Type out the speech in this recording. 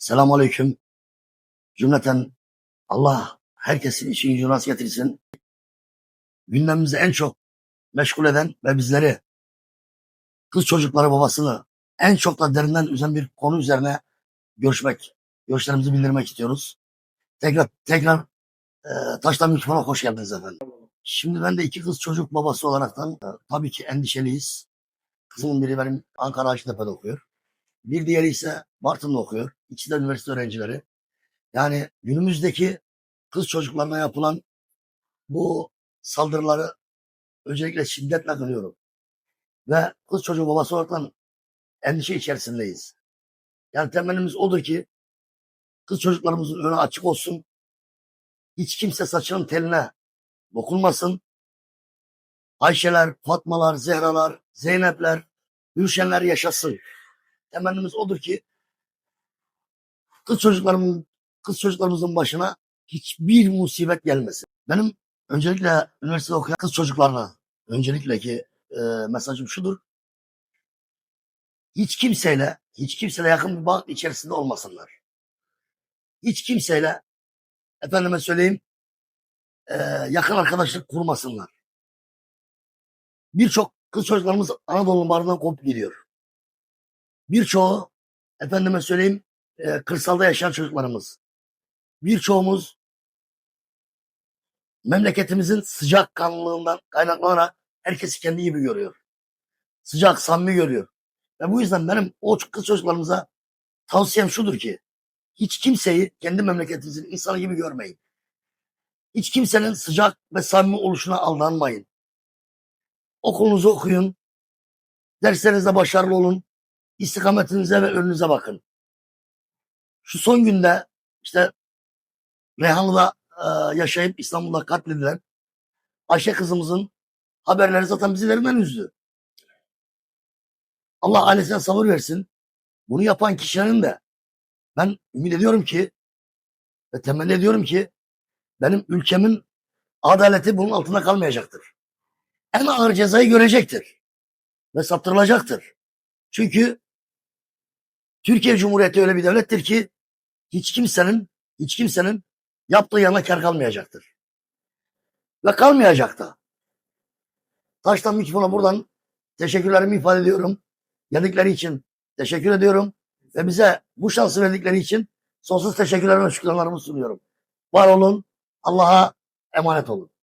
Selamun Aleyküm. Cümleten Allah herkesin gücünü rast getirsin. Gündemimizi en çok meşgul eden ve bizleri kız çocukları babasını en çok da derinden üzen bir konu üzerine görüşmek, görüşlerimizi bildirmek istiyoruz. Tekrar tekrar e, taştan mikrofona hoş geldiniz efendim. Şimdi ben de iki kız çocuk babası olaraktan e, tabii ki endişeliyiz. Kızımın biri benim Ankara Hacettepe'de okuyor. Bir diğeri ise Bartın'da okuyor. İkisi de üniversite öğrencileri. Yani günümüzdeki kız çocuklarına yapılan bu saldırıları öncelikle şiddetle kınıyorum. Ve kız çocuğu babası olarak endişe içerisindeyiz. Yani temelimiz odur ki kız çocuklarımızın önü açık olsun. Hiç kimse saçının teline dokunmasın. Ayşeler, Fatmalar, Zehralar, Zeynepler, Gülşenler yaşasın. Temennimiz odur ki kız çocuklarımın kız çocuklarımızın başına hiçbir musibet gelmesin. Benim öncelikle üniversitede okuyan kız çocuklarına öncelikle ki e, mesajım şudur. Hiç kimseyle hiç kimseyle yakın bir bağ içerisinde olmasınlar. Hiç kimseyle efendime söyleyeyim e, yakın arkadaşlık kurmasınlar. Birçok kız çocuklarımız Anadolu barından kopup gidiyor. Birçoğu efendime söyleyeyim e, kırsalda yaşayan çocuklarımız. Birçoğumuz memleketimizin sıcak kanlılığından kaynaklanarak herkesi kendi gibi görüyor. Sıcak, samimi görüyor. Ve bu yüzden benim o kız çocuklarımıza tavsiyem şudur ki hiç kimseyi kendi memleketinizin insanı gibi görmeyin. Hiç kimsenin sıcak ve samimi oluşuna aldanmayın. Okulunuzu okuyun. Derslerinizde başarılı olun. İstikametinize ve önünüze bakın. Şu son günde işte Reyhanlı'da e, yaşayıp İstanbul'da katledilen Ayşe kızımızın haberleri zaten bizi derinden üzdü. Allah ailesine sabır versin. Bunu yapan kişilerin de ben ümit ediyorum ki ve temenni ediyorum ki benim ülkemin adaleti bunun altında kalmayacaktır. En ağır cezayı görecektir. Ve saptırılacaktır. Çünkü Türkiye Cumhuriyeti öyle bir devlettir ki hiç kimsenin hiç kimsenin yaptığı yana kar kalmayacaktır. Ve kalmayacak da. Taştan mikrofona buradan teşekkürlerimi ifade ediyorum. Geldikleri için teşekkür ediyorum. Ve bize bu şansı verdikleri için sonsuz teşekkürlerimi ve şükranlarımı sunuyorum. Var olun. Allah'a emanet olun.